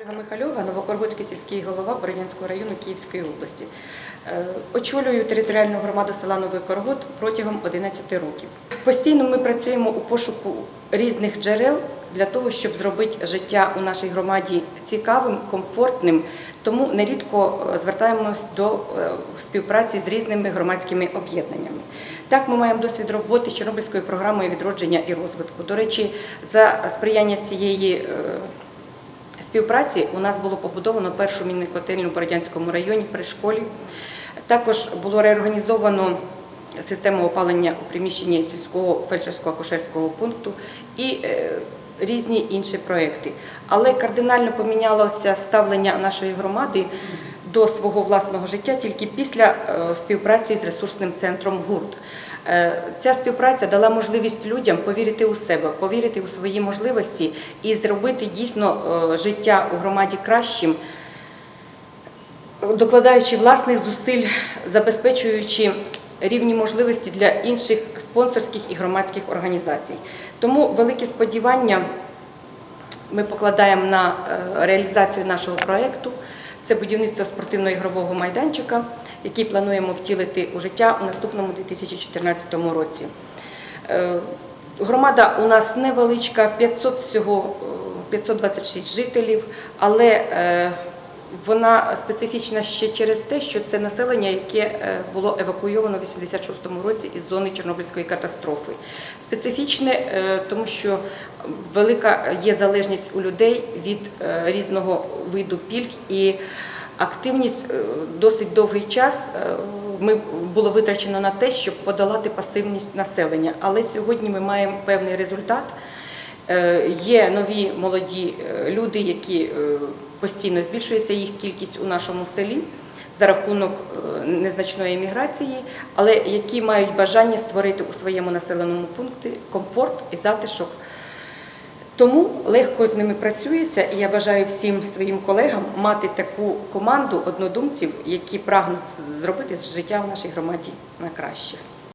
Ольга Михальова, Новокоргоцький сільський голова Бородянського району Київської області. Е, Очолюю територіальну громаду села Новий Коргот протягом 11 років. Постійно ми працюємо у пошуку різних джерел для того, щоб зробити життя у нашій громаді цікавим, комфортним. Тому нерідко е, звертаємось до е, співпраці з різними громадськими об'єднаннями. Так, ми маємо досвід роботи з Чорнобильською програмою відродження і розвитку. До речі, за сприяння цієї співпраці у нас було побудовано першу мінну котельню в Бородянському районі при школі. Також було реорганізовано систему опалення у приміщенні сільського фельдшерсько-акушерського пункту і е, різні інші проекти. Але кардинально помінялося ставлення нашої громади до свого власного життя тільки після е, співпраці з ресурсним центром ГУРТ. Е, Ця співпраця дала можливість людям повірити у себе, повірити у свої можливості і зробити дійсно е, життя у громаді кращим, докладаючи власних зусиль, забезпечуючи рівні можливості для інших спонсорських і громадських організацій. Тому великі сподівання ми покладаємо на реалізацію нашого проєкту. Це будівництво спортивно-ігрового майданчика, який плануємо втілити у життя у наступному 2014 році. Е, Громада у нас невеличка, 500 всього, е, 526 жителів, але е, вона специфічна ще через те, що це населення, яке е, було евакуйовано в 86-му році із зони Чорнобильської катастрофи. Специфічне, е, тому що велика є залежність у людей від е, різного виду пільг і активність е, досить довгий час е, ми було витрачено на те, щоб подолати пасивність населення. Але сьогодні ми маємо певний результат. Е, Є нові молоді е, люди, які е, постійно збільшується їх кількість у нашому селі за рахунок незначної еміграції, але які мають бажання створити у своєму населеному пункті комфорт і затишок. Тому легко з ними працюється, і я бажаю всім своїм колегам мати таку команду однодумців, які прагнуть зробити життя в нашій громаді на краще.